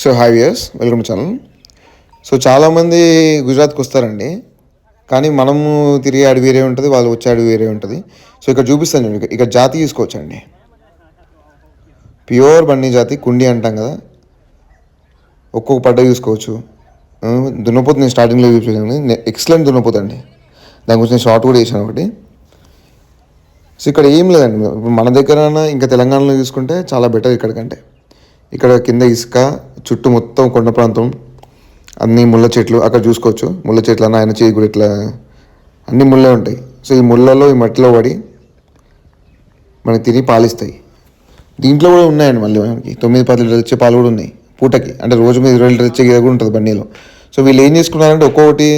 So hi viewers welcome to channel. So చాలామంది గుజరాత్కి వస్తారండి. కానీ మనము తిరిగే అడవి వేరే ఉంటుంది వాళ్ళు వచ్చే అడవి వేరే ఉంటుంది. సో ఇక్కడ చూపిస్తాను నేను ఇక్కడ జాతి తీసుకోవచ్చండి ప్యూర్ బండి జాతి కుండి అంటాం కదా. ఒక్కొక్క పడ్డ చూసుకోవచ్చు. దున్నపోతు నేను స్టార్టింగ్లో చూపించాను ఎక్సలెంట్ దున్నపోతు అండి. దాని గురించి నేను షార్ట్ కూడా వేసాను ఒకటి. సో ఇక్కడ ఏం లేదండి మన దగ్గర ఇంకా తెలంగాణలో చూసుకుంటే చాలా బెటర్ ఇక్కడికంటే. ఇక్కడ కింద ఇసుక చుట్టూ మొత్తం కొండ ప్రాంతం అన్ని ముళ్ళ చెట్లు అక్కడ చూసుకోవచ్చు. ముళ్ళ చెట్లు అన్న ఆయన చేయి కూడా ఇట్లా అన్ని ముళ్ళే ఉంటాయి. సో ఈ ముళ్ళలో ఈ మట్టిలో పడి మనకి తిరిగి పాలిస్తాయి. దీంట్లో కూడా ఉన్నాయండి మళ్ళీ మనకి. తొమ్మిది పది లీటర్లు ఇచ్చే పాలు కూడా ఉన్నాయి పూటకి. అంటే రోజు మీద ఇరవై లీటర్ ఇచ్చే కూడా ఉంటుంది బండిలో. సో వీళ్ళు ఏం చేసుకున్నారంటే ఒక్కొక్కటి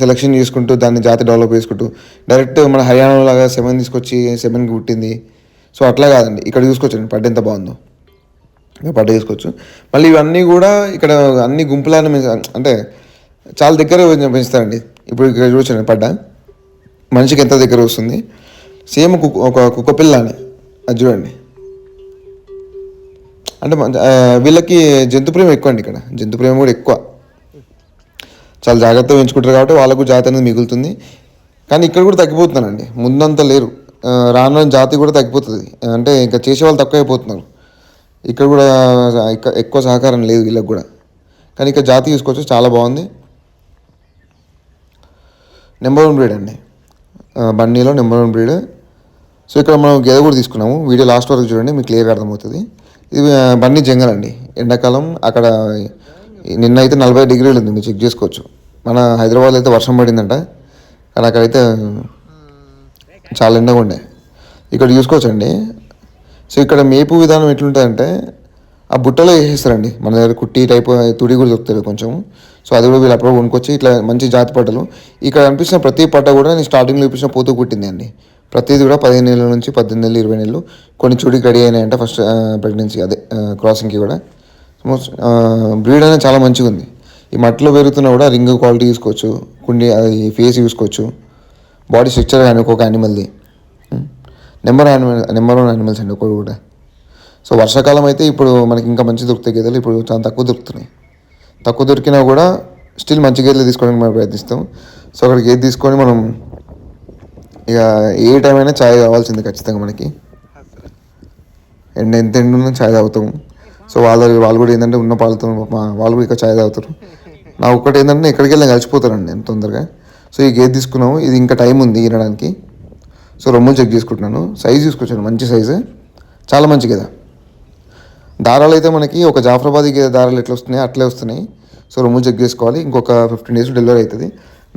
సెలక్షన్ చేసుకుంటూ దాన్ని జాతి డెవలప్ చేసుకుంటూ డైరెక్ట్ మన హర్యానా లాగా సెవెన్ తీసుకొచ్చి సెమెన్కి పుట్టింది. సో అట్లా కాదండి. ఇక్కడ చూసుకోవచ్చండి పడ్డ ఎంత బాగుందో. ఇంకా పడ్డ తీసుకోవచ్చు మళ్ళీ ఇవన్నీ కూడా ఇక్కడ అన్ని గుంపులానే అంటే చాలా దగ్గర పెంచుతారండి. ఇప్పుడు ఇక్కడ చూడండి పడ్డ. మనిషికి ఎంత దగ్గర వస్తుంది? సేమ్ కుక్క ఒక కుక్క పిల్ల అని అది చూడండి. అంటే వీళ్ళకి జంతు ప్రేమ ఎక్కువ అండి ఇక్కడ. జంతు ప్రేమ కూడా ఎక్కువ. చాలా జాగ్రత్తగా పెంచుకుంటారు కాబట్టి వాళ్ళకు జాతి అనేది మిగులుతుంది. కానీ ఇక్కడ కూడా తగ్గిపోతున్నానండి ముందంతా లేరు. రాను జాతి కూడా తగ్గిపోతుంది. అంటే ఇంకా చేసే వాళ్ళు తక్కువ అయిపోతున్నారు ఇక్కడ కూడా ఎక్కువ సహకారం లేదు వీళ్ళకి కూడా. కానీ ఇక్కడ జాతి తీసుకొచ్చి చాలా బాగుంది. నెంబర్ వన్ బ్రీడ్ అండి. బన్నీలో బండిలో నెంబర్ వన్ బ్రీడ్ సో ఇక్కడ మనం గేదె కూడా తీసుకున్నాము. వీడియో లాస్ట్ వరకు చూడండి మీకు క్లియర్గా అర్థమవుతుంది. ఇది బన్నీ బండి జంగల్ అండి. ఎండాకాలం అక్కడ నిన్న అయితే నలభై డిగ్రీలు ఉంది మీరు చెక్ చేసుకోవచ్చు. మన హైదరాబాద్లో అయితే వర్షం పడిందంట. కానీ అక్కడైతే చాలా ఎండగా ఉండే. ఇక్కడ చూసుకోవచ్చండి. సో ఇక్కడ మేపు విధానం ఎట్లుంటుందంటే ఆ బుట్టలో వేసేస్తారండి. మన దగ్గర కుట్టి టైప్ తుడి కూడా దొరుకుతుంది కొంచెం. సో అది కూడా వీళ్ళు అప్పుడు కొనుక్కొచ్చి ఇట్లా మంచి జాతి పట్టలు ఇక్కడ అనిపించిన ప్రతి పట్ట కూడా నేను స్టార్టింగ్లో చూపించిన పోతూ కుట్టింది అండి. ప్రతిది కూడా పదిహేను నెలల నుంచి పద్దెనిమిది నెలలు ఇరవై నెలలు కొన్ని చూడికి రెడీ అయినాయంటే ఫస్ట్ ప్రెగ్నెన్సీ అదే క్రాసింగ్కి కూడా. మోస్ట్ బ్రీడ్ అనేది చాలా మంచిగా ఉంది. ఈ మట్టిలో పెరుగుతున్నా కూడా రింగ్ క్వాలిటీ చూసుకోవచ్చు కుండి అది ఫేస్ చూసుకోవచ్చు బాడీ స్ట్రక్చర్ కానీ ఒక్కొక్క యానిమల్ది number animal number one animals అండి ఒకటి కూడా. సో వర్షాకాలం అయితే ఇప్పుడు మనకి ఇంకా మంచి దొరుకుతాయి గేదెలు. ఇప్పుడు చాలా తక్కువ దొరుకుతున్నాయి. తక్కువ దొరికినా కూడా స్టిల్ మంచి గేదెలు తీసుకోవడానికి మనం ప్రయత్నిస్తాం. సో అక్కడ గేదె తీసుకొని మనం ఇక ఏ టైం అయినా ఛాయ్ కావాల్సింది ఖచ్చితంగా మనకి. ఎండ ఎంత ఎండ ఉన్నా ఛాయ్ తాగుతాం. సో వాళ్ళు వాళ్ళు కూడా ఏంటంటే ఉన్న పాలతో మా వాళ్ళు కూడా ఇక ఛాయ్ తాగుతారు. నా ఒక్కటి ఏంటంటే ఎక్కడికి వెళ్ళినా కలిసిపోతారండి ఎంత తొందరగా. సో ఈ గేదె తీసుకున్నాము. ఇది ఇంకా టైం ఉంది తినడానికి సో రొమ్ములు చెక్ చేసుకుంటున్నాను. సైజ్ తీసుకొచ్చాను మంచి సైజు చాలా మంచి కదా దారాలు అయితే మనకి ఒక జాఫరాబాద్ గేదె దారాలు ఎట్లా వస్తున్నాయి అట్లే వస్తున్నాయి. సో రొమ్ములు చెక్ చేసుకోవాలి. ఇంకొక ఫిఫ్టీన్ డేస్ డెలివరీ అవుతుంది.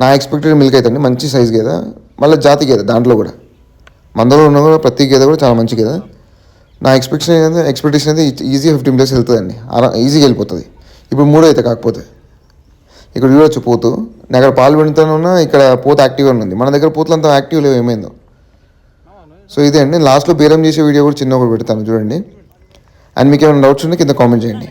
నా ఎక్స్పెక్టెడ్ మిల్క్ అవుతుంది మంచి సైజ్ గేదె. మళ్ళీ జాతి గేద దాంట్లో కూడా. మందలో ఉన్న కూడా ప్రతి గేద కూడా చాలా మంచి కదా నా ఎక్స్పెక్టేషన్ ఏంటంటే ఎక్స్పెక్టేషన్ అయితే ఈజీ ఫిఫ్టీన్ డేస్ వెళ్తుందండి. ఆరా ఈజీగా వెళ్ళిపోతుంది. ఇప్పుడు మూడో అయితే కాకపోతే. ఇక్కడ చూడొచ్చు పోతు. నేను అక్కడ పాలు పెడుతూనే ఉన్నా ఇక్కడ పోత యాక్టివ్గా ఉంది. మన దగ్గర పోతులు అంత యాక్టివ్ లేవు ఏమైందో. సో ఇదే అండి. లాస్ట్లో బేరం చేసే వీడియో కూడా చిన్న ఒకటి పెడతాను. చూడండి. అండ్ మీకు ఏమైనా డౌట్స్ ఉంటే కింద కామెంట్ చేయండి.